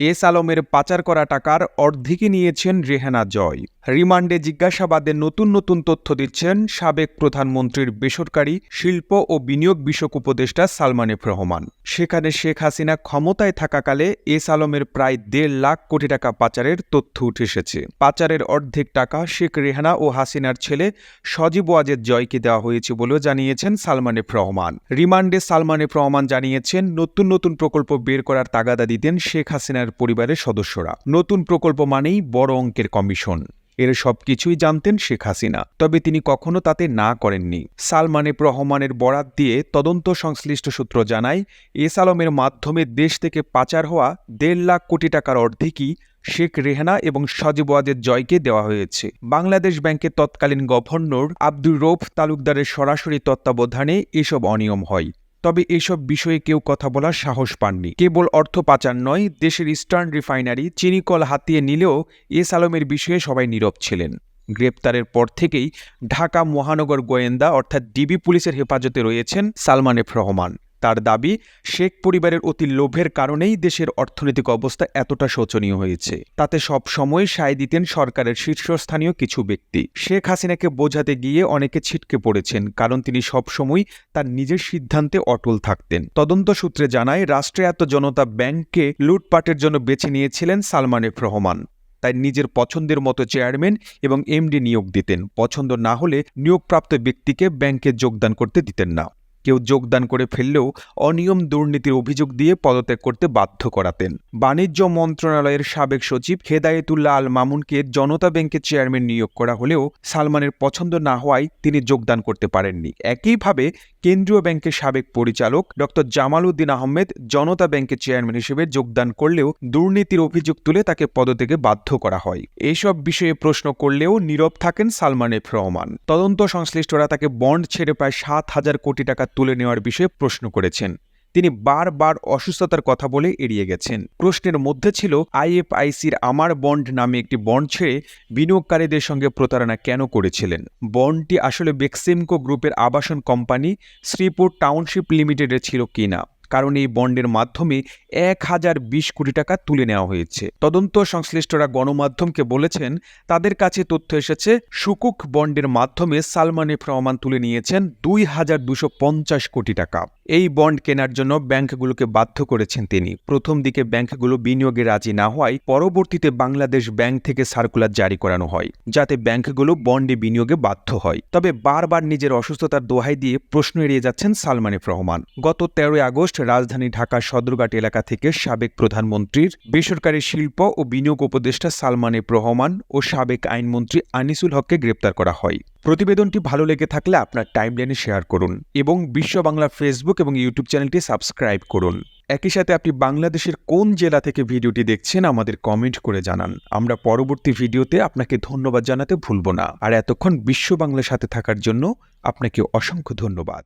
S আলমের পাচার করা টাকার অর্ধেকই নিয়েছেন রেহানা জয়। রিমান্ডে জিজ্ঞাসাবাদে নতুন নতুন তথ্য দিচ্ছেন সাবেক প্রধানমন্ত্রীর বেসরকারি শিল্প ও বিনিয়োগ বিষয়ক উপদেষ্টা সালমান এফ রহমান। সেখানে শেখ হাসিনা ক্ষমতায় থাকাকালে এস আলমের প্রায় দেড় লাখ কোটি টাকা পাচারের তথ্য উঠে এসেছে। পাচারের অর্ধেক টাকা শেখ রেহানা ও হাসিনার ছেলে সজীব ওয়াজেদ জয়কে দেওয়া হয়েছে বলেও জানিয়েছেন সালমান এফ রহমান। রিমান্ডে সালমান এফ রহমান জানিয়েছেন, নতুন নতুন প্রকল্প বের করার তাগাদা দিতেন শেখ হাসিনার পরিবারের সদস্যরা। নতুন প্রকল্প মানেই বড় অঙ্কের কমিশন। এর সবকিছুই জানতেন শেখ হাসিনা, তবে তিনি কখনো তাতে না করেননি। সালমান এফ রহমানের বরাত দিয়ে তদন্ত সংশ্লিষ্ট সূত্র জানায়, এস আলমের মাধ্যমে দেশ থেকে পাচার হওয়া দেড় লাখ কোটি টাকার অর্ধেকই শেখ রেহানা এবং সজীব জয়কে দেওয়া হয়েছে। বাংলাদেশ ব্যাংকের তৎকালীন গভর্নর আব্দুর রৌফ তালুকদারের সরাসরি তত্ত্বাবধানে এসব অনিয়ম হয়। তবে এসব বিষয়ে কেউ কথা বলার সাহস পাননি। কেবল অর্থ পাচার নয়, দেশের ইস্টার্ন রিফাইনারি চিনিকল হাতিয়ে নিলেও এস আলমের বিষয়ে সবাই নীরব ছিলেন। গ্রেপ্তারের পর থেকেই ঢাকা মহানগর গোয়েন্দা অর্থাৎ ডিবি পুলিশের হেফাজতে রয়েছেন সালমান এফ রহমান। তার দাবি, শেখ পরিবারের অতি লোভের কারণেই দেশের অর্থনৈতিক অবস্থা এতটা শোচনীয় হয়েছে। তাতে সব সময় সায় দিতেন সরকারের শীর্ষস্থানীয় কিছু ব্যক্তি। শেখ হাসিনাকে বোঝাতে গিয়ে অনেকে ছিটকে পড়েছেন, কারণ তিনি সবসময় তার নিজের সিদ্ধান্তে অটল থাকতেন। তদন্ত সূত্রে জানায় রাষ্ট্রায়ত্ত জনতা ব্যাংককে লুটপাটের জন্য বেছে নিয়েছিলেন সালমান এফ রহমান। তাই নিজের পছন্দের মতো চেয়ারম্যান এবং এমডি নিয়োগ দিতেন। পছন্দ না হলে নিয়োগপ্রাপ্ত ব্যক্তিকে ব্যাংকে যোগদান করতে দিতেন না। কেউ যোগদান করে ফেললেও অনিয়ম দুর্নীতির অভিযোগ দিয়ে পদত্যাগ করতে বাধ্য করাতেন। বাণিজ্য মন্ত্রণালয়ের সাবেক সচিব হেদায়েতুল্লাহ আল মামুনকে জনতা ব্যাংকের চেয়ারম্যান নিয়োগ করা হলেও সালমানের পছন্দ না হওয়ায় তিনি যোগদান করতে পারেননি। একইভাবে কেন্দ্রীয় ব্যাংকের সাবেক পরিচালক ড জামাল উদ্দিন আহমেদ জনতা ব্যাংকের চেয়ারম্যান হিসেবে যোগদান করলেও দুর্নীতির অভিযোগ তুলে তাকে পদত্যাগে বাধ্য করা হয়। এইসব বিষয়ে প্রশ্ন করলেও নীরব থাকেন সালমান এফ রহমান তদন্ত সংশ্লিষ্টরা তাকে বন্ড ছেড়ে প্রায় সাত হাজার কোটি টাকা তুলে নেওয়ার বিষয়ে প্রশ্ন করেছেন। তিনি বারবার অসুস্থতার কথা বলে এড়িয়ে গেছেন। প্রশ্নের মধ্যে ছিল, আইএফআইসির আমার বন্ড নামে একটি বন্ড ছেড়ে বিনিয়োগকারীদের সঙ্গে প্রতারণা কেন করেছিলেন? বন্ডটি আসলে বেক্সিমকো গ্রুপের আবাসন কোম্পানি শ্রীপুর টাউনশিপ লিমিটেডের ছিল কিনা? কারণ এই বন্ডের মাধ্যমে এক হাজার বিশ কোটি টাকা তুলে নেওয়া হয়েছে। তদন্ত সংশ্লিষ্টরা গণমাধ্যমকে বলেছেন, তাদের কাছে তথ্য এসেছে, সুকুক বন্ডের মাধ্যমে সালমান এফ রহমান তুলে নিয়েছেন দুই হাজার দুশো পঞ্চাশ কোটি টাকা। এই বন্ড কেনার জন্য ব্যাংকগুলোকে বাধ্য করেছেন তিনি। প্রথম দিকে ব্যাংকগুলো বিনিয়োগে রাজি না হওয়ায় পরবর্তীতে বাংলাদেশ ব্যাংক থেকে সার্কুলার জারি করানো হয়, যাতে ব্যাংকগুলো বন্ডে বিনিয়োগে বাধ্য হয়। তবে বারবার নিজের অসুস্থতার দোহাই দিয়ে প্রশ্ন এড়িয়ে যাচ্ছেন সালমান এফ রহমান। গত তেরোই আগস্ট রাজধানী ঢাকা সদরঘাট এলাকা থেকে সাবেক প্রধানমন্ত্রীর বেসরকারি শিল্প ও বিনিয়োগ উপদেষ্টা সালমান এফ রহমান ও সাবেক আইনমন্ত্রী আনিসুল হককে গ্রেপ্তার করা হয়। প্রতিবেদনটি ভালো লেগে থাকলে আপনার টাইমলাইনে শেয়ার করুন এবং বিশ্ব বাংলা ফেসবুক এবং ইউটিউব চ্যানেলটি সাবস্ক্রাইব করুন। একই সাথে আপনি বাংলাদেশের কোন জেলা থেকে ভিডিওটি দেখছেন আমাদের কমেন্ট করে জানান। আমরা পরবর্তী ভিডিওতে আপনাকে ধন্যবাদ জানাতে ভুলব না। আর এতক্ষণ বিশ্ব বাংলার সাথে থাকার জন্য আপনাকে অসংখ্য ধন্যবাদ।